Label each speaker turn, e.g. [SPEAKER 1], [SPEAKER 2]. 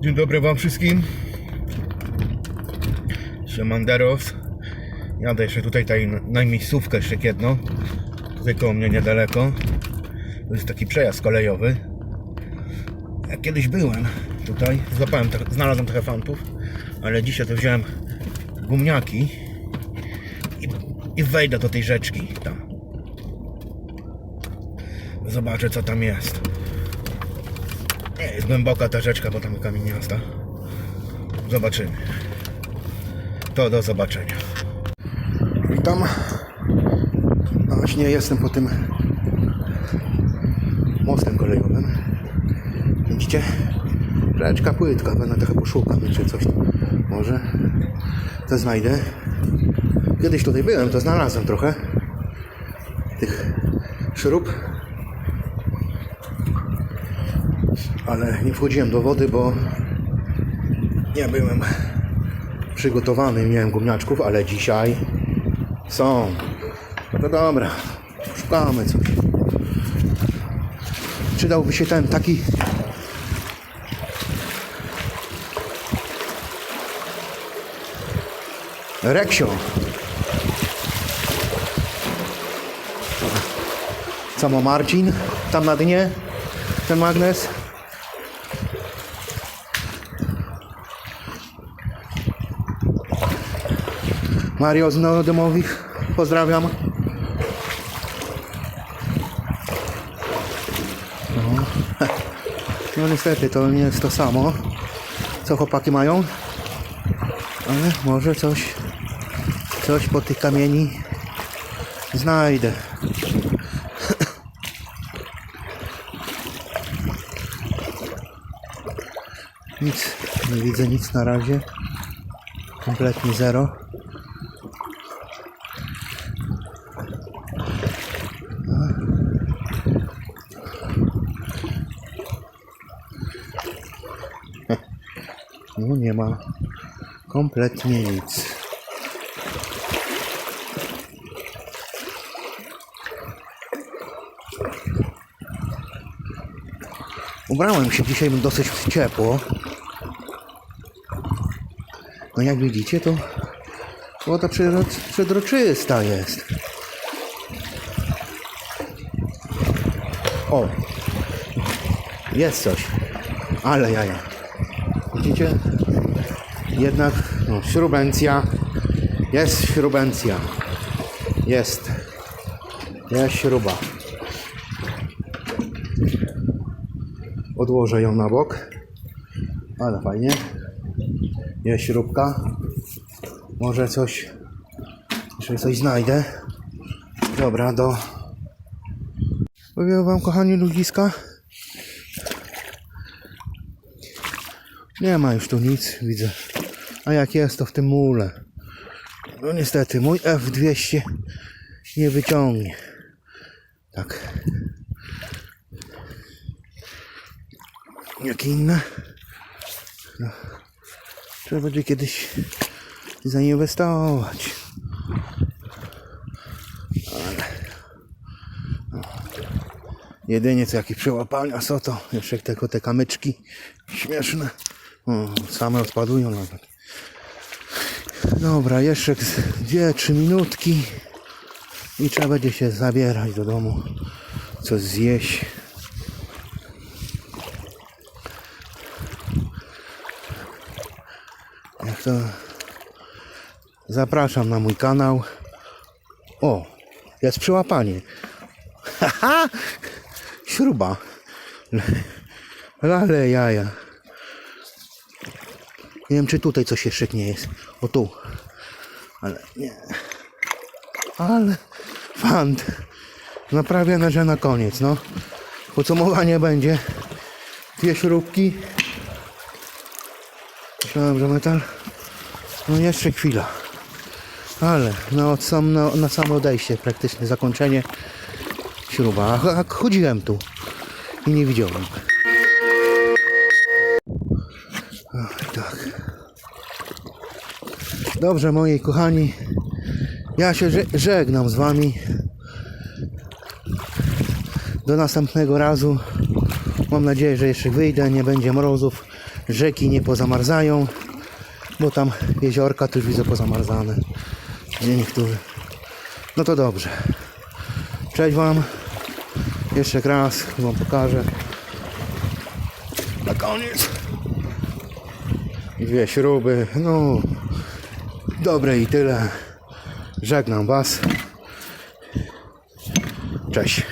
[SPEAKER 1] Dzień dobry wam wszystkim. Siemanderos. Jadę jeszcze tutaj taj, na miejscówkę jeszcze jedno. Tutaj koło mnie niedaleko. To jest taki przejazd kolejowy. Ja kiedyś byłem tutaj. Złapałem, znalazłem trochę fantów. Ale dzisiaj to wziąłem gumniaki. I, I wejdę do tej rzeczki tam. Zobaczę co tam jest. Jest głęboka ta rzeczka, bo tam kamieniasta. Zobaczymy. To do zobaczenia. Witam. No właśnie jestem po tym mostem kolejowym. Widzicie? Rzeczka płytka, będę trochę poszukam, czy coś może to znajdę. Kiedyś tutaj byłem, to znalazłem trochę tych śrub ale nie wchodziłem do wody, bo nie byłem przygotowany, miałem gumniaczków, ale dzisiaj są. No dobra, szukamy coś. Przydałby się ten taki Reksio. Co ma Marcin tam na dnie? Ten magnes? Mario z Neodomowych. Pozdrawiam. No. no niestety to nie jest to samo, co chłopaki mają. Ale może coś, coś po tych kamieni znajdę. Nic, nie widzę nic na razie. Kompletnie zero. No nie ma kompletnie nic. Ubrałem się dzisiaj dosyć ciepło. No jak widzicie to woda przezroczysta jest. O! Jest coś. Ale jaja. Widzicie? Jednak no, śrubencja. Jest śrubencja. Jest. Jest śruba. Odłożę ją na bok. Ale fajnie. Jest śrubka. Może coś. Jeszcze coś znajdę. Dobra, do. Powiem wam, kochani ludziska. Nie ma już tu nic, widzę. A jak jest, to w tym mule. No niestety, mój F200 nie wyciągnie. Tak. Jak inne. No. Trzeba będzie kiedyś zainwestować. Ale... no. Jedynie co jakieś przełapania są to jeszcze tylko te kamyczki śmieszne. O, same odpadują nawet. Dobra, jeszcze 2-3 minutki i trzeba będzie się zabierać do domu, coś zjeść. Jak to zapraszam na mój kanał. O, jest przyłapanie. Haha! Śruba. Ale jaja. Nie wiem, czy tutaj coś jeszcze nie jest. O tu. Ale nie. Ale fant. Naprawione, że na koniec, no. Podsumowanie będzie. Dwie śrubki. Myślałem, że metal. No jeszcze chwila. Ale no, sam, na, na samo odejście, praktycznie zakończenie śruba. A, chodziłem tu i nie widziałem. Ach, tak. Dobrze, moi kochani. Ja się że- żegnam z wami. Do następnego razu. Mam nadzieję, że jeszcze wyjdę, nie będzie mrozów, rzeki nie pozamarzają, bo tam jeziorka też widzę pozamarzane. Gdzie niektórzy. No to dobrze. Cześć Wam. Jeszcze raz Wam pokażę. Na koniec. Dwie śruby. No. Dobre i tyle. Żegnam Was. Cześć.